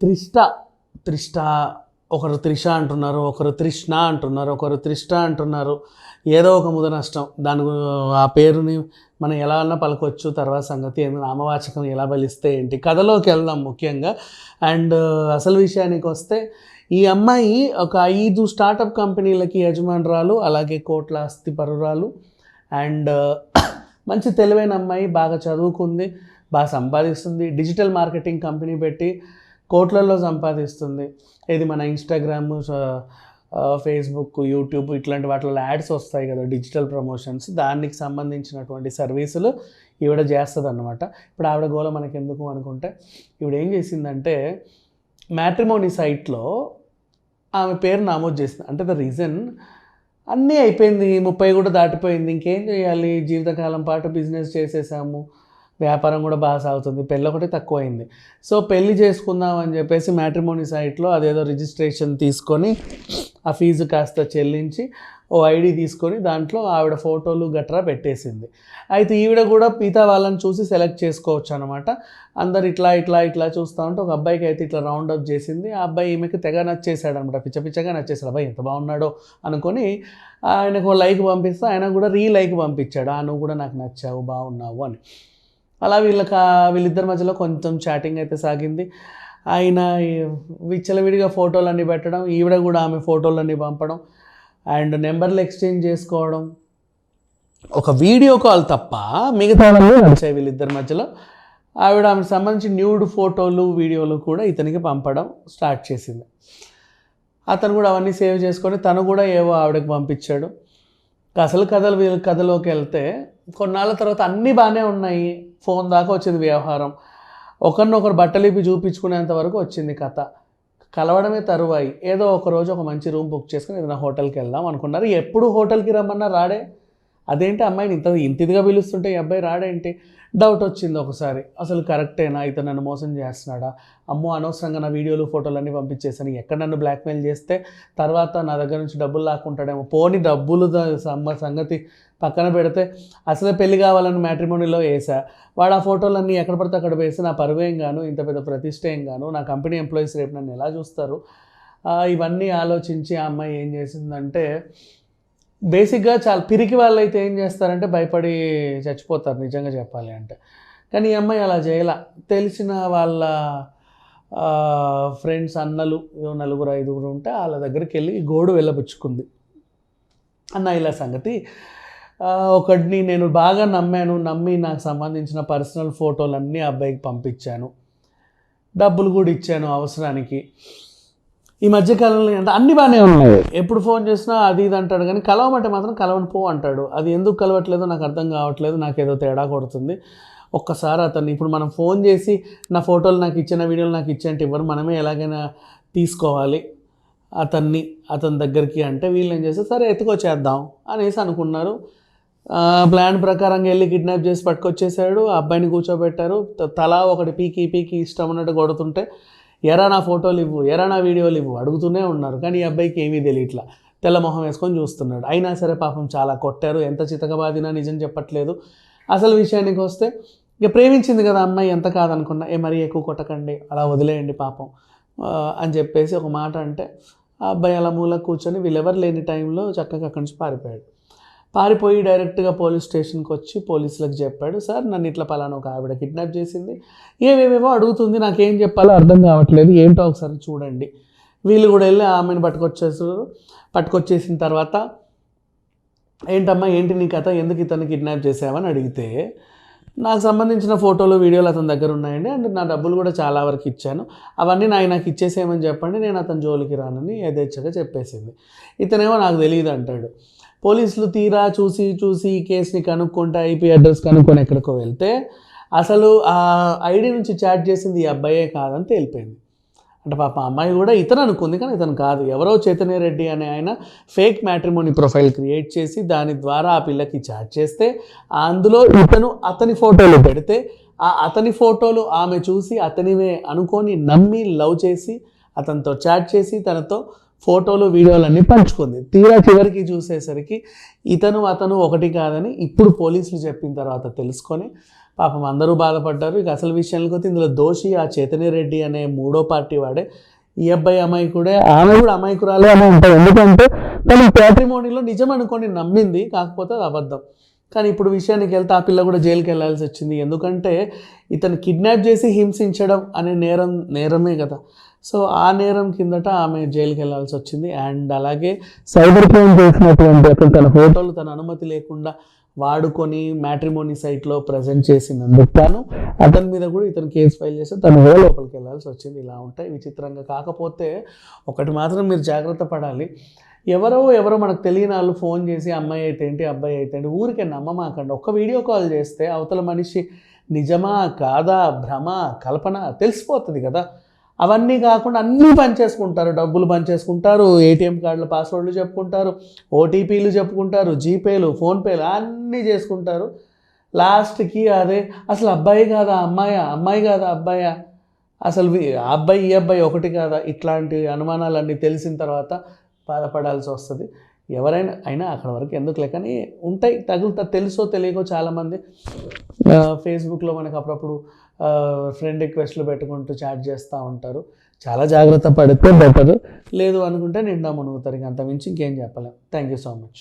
త్రిష్ట త్రిష్ట ఒకరు త్రిష అంటున్నారు ఒకరు త్రిష్ణ అంటున్నారు ఒకరు త్రిష్ట అంటున్నారు. ఏదో ఒక ముద నష్టం. దాని ఆ పేరుని మనం ఎలా అన్నా పలకొచ్చు. తర్వాత సంగతి ఏమి నామవాచకం ఎలా బలిస్తే ఏంటి? కథలోకి వెళ్దాం ముఖ్యంగా. అండ్ అసలు విషయానికి వస్తే ఈ అమ్మాయి ఒక ఐదు స్టార్టప్ కంపెనీలకి యజమానురాలు అలాగే కోట్ల ఆస్తి పరురాలు. అండ్ మంచి తెలివైన అమ్మాయి బాగా చదువుకుంది బాగా సంపాదిస్తుంది. డిజిటల్ మార్కెటింగ్ కంపెనీ పెట్టి కోట్లలో సంపాదిస్తుంది. ఇది మన ఇన్స్టాగ్రామ్ ఫేస్బుక్ యూట్యూబ్ ఇట్లాంటి వాటిలో యాడ్స్ వస్తాయి కదా డిజిటల్ ప్రమోషన్స్. దానికి సంబంధించినటువంటి సర్వీసులు ఈవిడ చేస్తుంది అనమాట ఇప్పుడు ఆవిడ గోల మనకి ఎందుకు అనుకుంటే ఈవిడ ఏం చేసిందంటే మ్యాట్రిమోనీ సైట్లో ఆమె పేరు నమోదు చేసింది. అంటే ద రీజన్ అన్నీ అయిపోయింది ముప్పై కూడా దాటిపోయింది. ఇంకేం చేయాలి? జీవితకాలం పాటు బిజినెస్ చేసేసాము. వ్యాపారం కూడా బాగా సాగుతుంది. పెళ్ళి ఒకటి తక్కువైంది. సో పెళ్ళి చేసుకుందాం అని చెప్పేసి మ్యాట్రిమోనీ సైట్లో అదేదో రిజిస్ట్రేషన్ తీసుకొని ఆ ఫీజు కాస్త చెల్లించి ఓ ఐడి తీసుకొని దాంట్లో ఆవిడ ఫోటోలు గట్రా పెట్టేసింది. అయితే ఈవిడ కూడా మిగతా వాళ్ళని చూసి సెలెక్ట్ చేసుకోవచ్చు అనమాట అందరు ఇట్లా ఇట్లా ఇట్లా చూస్తూ ఉంటే ఒక అబ్బాయికి అయితే ఇట్లా రౌండ్ అప్ చేసింది. ఆ అబ్బాయి ఈమెకి తెగ నచ్చేసాడు అనమాట పిచ్చ పిచ్చగా నచ్చేసాడు అబ్బాయి ఎంత బాగున్నాడో అనుకొని ఆయనకు లైక్ పంపిస్తే ఆయన కూడా రీ లైక్ పంపించాడు. ఆ నువ్వు కూడా నాకు నచ్చావు బాగున్నావు అని. అలా వీళ్ళకి వీళ్ళిద్దరి మధ్యలో కొంచెం చాటింగ్ అయితే సాగింది. ఆయన విచ్చలవిడిగా ఫోటోలన్నీ పెట్టడం ఈవిడ కూడా ఆమె ఫోటోలన్నీ పంపడం అండ్ నెంబర్లు ఎక్స్చేంజ్ చేసుకోవడం. ఒక వీడియో కాల్ తప్ప మిగతా నడిచాయి వీళ్ళిద్దరి మధ్యలో. ఆవిడ ఆమెకు సంబంధించి న్యూడ్ ఫోటోలు వీడియోలు కూడా ఇతనికి పంపడం స్టార్ట్ చేసింది. అతను కూడా అవన్నీ సేవ్ చేసుకొని తను కూడా ఏవో ఆవిడకి పంపించాడు. అసలు కథలు వీళ్ళ కథలోకి వెళ్తే కొన్నాళ్ళ తర్వాత అన్నీ బాగానే ఉన్నాయి. ఫోన్ దాకా వచ్చింది వ్యవహారం. ఒకరినొకరు బట్టలిపి చూపించుకునేంత వరకు వచ్చింది కథ. కలవడమే తరువాయి. ఏదో ఒక రోజు ఒక మంచి రూమ్ బుక్ చేసుకుని ఏదైనా హోటల్కి వెళ్దాం అనుకున్నారు. ఎప్పుడు హోటల్కి రమ్మన్నా రాడే. అదేంటి అమ్మాయిని ఇంత ఇంతిదిగా పిలుస్తుంటే ఈ అబ్బాయి రాడేంటి? డౌట్ వచ్చింది ఒకసారి. అసలు కరెక్టేనా? ఇతను నన్ను మోసం చేస్తున్నాడా? అమ్మో అనవసరంగా నా వీడియోలు ఫోటోలు అన్నీ పంపించేసాను ఎక్కడ నన్ను బ్లాక్మెయిల్ చేస్తే తర్వాత నా దగ్గర నుంచి డబ్బులు లాక్కుంటాడేమో. పోని డబ్బులు సంగతి పక్కన పెడితే అసలే పెళ్ళి కావాలని మ్యాట్రిమోనీలో వేసా వాడు ఆ ఫోటోలన్నీ ఎక్కడ పడితే అక్కడ వేసి నా పరువేం గాను ఇంత పెద్ద ప్రతిష్టేం గాను నా కంపెనీ ఎంప్లాయీస్ రేపు నన్ను ఎలా చూస్తారు? ఇవన్నీ ఆలోచించి ఆ అమ్మాయి ఏం చేసిందంటే బేసిక్గా చాలా పిరికి వాళ్ళు అయితే ఏం చేస్తారంటే భయపడి చచ్చిపోతారు నిజంగా చెప్పాలి అంటే. కానీ ఈ అమ్మాయి అలా చేయాల. తెలిసిన వాళ్ళ ఫ్రెండ్స్ అన్నలు నలుగురు ఐదుగురు ఉంటే వాళ్ళ దగ్గరికి వెళ్ళి గోడు వెళ్ళబుచ్చుకుంది. అన్న ఇలా సంగతి. ఒకటిని ఒకడిని నేను బాగా నమ్మాను నమ్మి నాకు సంబంధించిన పర్సనల్ ఫోటోలన్నీ ఆ అబ్బాయికి పంపించాను. డబ్బులు కూడా ఇచ్చాను అవసరానికి. ఈ మధ్యకాలంలో అంటే అన్ని బాగానే ఉన్నాయి. ఎప్పుడు ఫోన్ చేసినా అది ఇది అంటాడు కానీ కలవమంటే మాత్రం కలవని పో అంటాడు. అది ఎందుకు కలవట్లేదో నాకు అర్థం కావట్లేదు నాకు ఏదో తేడా కొడుతుంది. ఒక్కసారి అతన్ని ఇప్పుడు మనం ఫోన్ చేసి నా ఫోటోలు నాకు ఇచ్చిన వీడియోలు నాకు ఇచ్చేంటి ఇవ్వరు. మనమే ఎలాగైనా తీసుకోవాలి అతన్ని అతని దగ్గరికి అంటే వీళ్ళు ఏం చేస్తే సరే ఎత్తుకొచ్చేద్దాం అనేసి అనుకున్నారు. ప్లాన్ ప్రకారంగా వెళ్ళి కిడ్నాప్ చేసి పట్టుకొచ్చేసాడు. ఆ అబ్బాయిని కూర్చోబెట్టారు. తలా ఒకటి పీకి పీకి ఇష్టం ఉన్నట్టు కొడుతుంటే ఎరా నా ఫోటోలు ఇవ్వు ఎరా నా వీడియోలు ఇవ్వు అడుగుతూనే ఉన్నారు. కానీ ఈ అబ్బాయికి ఏమీ తెలియట్లా. తెల్ల మొహం వేసుకొని చూస్తున్నాడు. అయినా సరే పాపం చాలా కొట్టారు. ఎంత చితకబాదినా నిజం చెప్పట్లేదు. అసలు విషయానికి వస్తే ఇక ప్రేమించింది కదా అమ్మాయి ఎంత కాదనుకున్నా ఏ మరీ ఎక్కువ కొట్టకండి అలా వదిలేయండి పాపం. అని చెప్పేసి ఒక మాట అంటే ఆ అబ్బాయి అలా మూల కూర్చొని వీళ్ళెవరు లేని టైంలో చక్కగా అక్కడి నుంచి పారిపోయాడు. పారిపోయి డైరెక్ట్గా పోలీస్ స్టేషన్కి వచ్చి పోలీసులకు చెప్పాడు సార్ నన్ను ఇట్లా పలానా ఒక ఆవిడ కిడ్నాప్ చేసింది. ఏవేవేవో అడుగుతుంది నాకేం చెప్పాలో అర్థం కావట్లేదు ఏంటో ఒకసారి చూడండి. వీళ్ళు కూడా వెళ్ళి ఆమెను పట్టుకొచ్చేసారు. పట్టుకొచ్చేసిన తర్వాత ఏంటమ్మా ఏంటి నీ కథ? ఎందుకు ఇతను కిడ్నాప్ చేసావని అడిగితే నాకు సంబంధించిన ఫోటోలు వీడియోలు అతని దగ్గర ఉన్నాయండి. అండ్ నా డబ్బులు కూడా చాలా వరకు ఇచ్చాను. అవన్నీ నాకు నాకు ఇచ్చేసేయమని చెప్పండి నేను అతని జోలికి రానని యథేచ్ఛగా చెప్పేసింది. ఇతనేమో నాకు తెలియదు అంటాడు. పోలీసులు తీరా చూసి చూసి ఈ కేసుని కనుక్కుంటే ఐపీ అడ్రస్ కనుక్కొని ఎక్కడికో వెళ్తే అసలు ఆ ఐడి నుంచి చాట్ చేసింది ఈ అబ్బాయే కాదని తేలిపోయింది. అంటే పాప అమ్మాయి కూడా ఇతను అనుకుంది కానీ ఇతను కాదు. ఎవరో చైతన్య రెడ్డి అనే ఆయన ఫేక్ మ్యాట్రిమోని ప్రొఫైల్ క్రియేట్ చేసి దాని ద్వారా ఆ పిల్లకి చాట్ చేస్తే అందులో ఇతను అతని ఫోటోలు పెడితే ఆ అతని ఫోటోలు ఆమె చూసి అతనివే అనుకొని నమ్మి లవ్ చేసి అతనితో చాట్ చేసి తనతో ఫోటోలు వీడియోలన్నీ పంచుకుంది. తీరా చివరికి చూసేసరికి ఇతను అతను ఒకటి కాదని ఇప్పుడు పోలీసులు చెప్పిన తర్వాత తెలుసుకొని పాపం అందరూ బాధపడ్డారు. ఇక అసలు విషయానికి వస్తే ఇందులో దోషి ఆ చైతన్య రెడ్డి అనే మూడో పార్టీ వాడే. ఈ అబ్బాయి అమాయకుడే. ఆమె కూడా అమాయకురాలే అని ఉంటుంది ఎందుకంటే తను ప్యాట్రిమోనీలో నిజం అనుకొని నమ్మింది. కాకపోతే అది అబద్ధం. కానీ ఇప్పుడు విషయానికి వెళ్తే ఆ పిల్ల కూడా జైలుకి వెళ్ళాల్సి వచ్చింది. ఎందుకంటే ఇతను కిడ్నాప్ చేసి హింసించడం అనే నేరం నేరమే కదా. సో ఆ నేరం కిందట ఆమె జైలుకి వెళ్ళాల్సి వచ్చింది. అండ్ అలాగే సైబర్ క్రైమ్ చేసినటువంటి అతను తన ఫోటోలు తన అనుమతి లేకుండా వాడుకొని మ్యాట్రిమోనీ సైట్లో ప్రజెంట్ చేసినందుకు తాను అతని మీద కూడా ఇతను కేసు ఫైల్ చేస్తే తను కూడా లోపలికి వెళ్ళాల్సి వచ్చింది. ఇలా ఉంటాయి. విచిత్రంగా కాకపోతే ఒకటి మాత్రం మీరు జాగ్రత్త పడాలి. ఎవరో ఎవరో మనకు తెలియని వాళ్ళు ఫోన్ చేసి అమ్మాయి అయితే ఏంటి అబ్బాయి అయితే ఏంటి ఊరికే నమ్మమాకండి. ఒక్క వీడియో కాల్ చేస్తే అవతల మనిషి నిజమా కాదా భ్రమ కల్పన తెలిసిపోతుంది కదా. అవన్నీ కాకుండా అన్నీ పనిచేసుకుంటారు డబ్బులు పనిచేసుకుంటారు ఏటీఎం కార్డుల పాస్వర్డ్లు చెప్పుకుంటారు. ఓటీపీలు చెప్పుకుంటారు. జీపేలు ఫోన్పేలు అన్నీ చేసుకుంటారు. లాస్ట్కి అదే అసలు అబ్బాయి కాదా అమ్మాయా అమ్మాయి కాదా అబ్బాయా? అసలు అబ్బాయి ఈ అబ్బాయి ఒకటి కాదా? ఇట్లాంటి అనుమానాలన్నీ తెలిసిన తర్వాత బాధపడాల్సి వస్తుంది. ఎవరైనా అయినా అక్కడ వరకు ఎందుకు కానీ ఉంటాయి తగులుతా తెలుసో తెలియకో చాలామంది. ఫేస్బుక్లో మనకు అప్పుడప్పుడు ఫ్రెండ్ రిక్వెస్ట్లు పెట్టుకుంటూ చాట్ చేస్తూ ఉంటారు. చాలా జాగ్రత్త పడితే బెటర్ లేదు అనుకుంటే నిండా మునుగుతారు ఇంక అంతమించి ఇంకేం చెప్పలేం. Thank you so much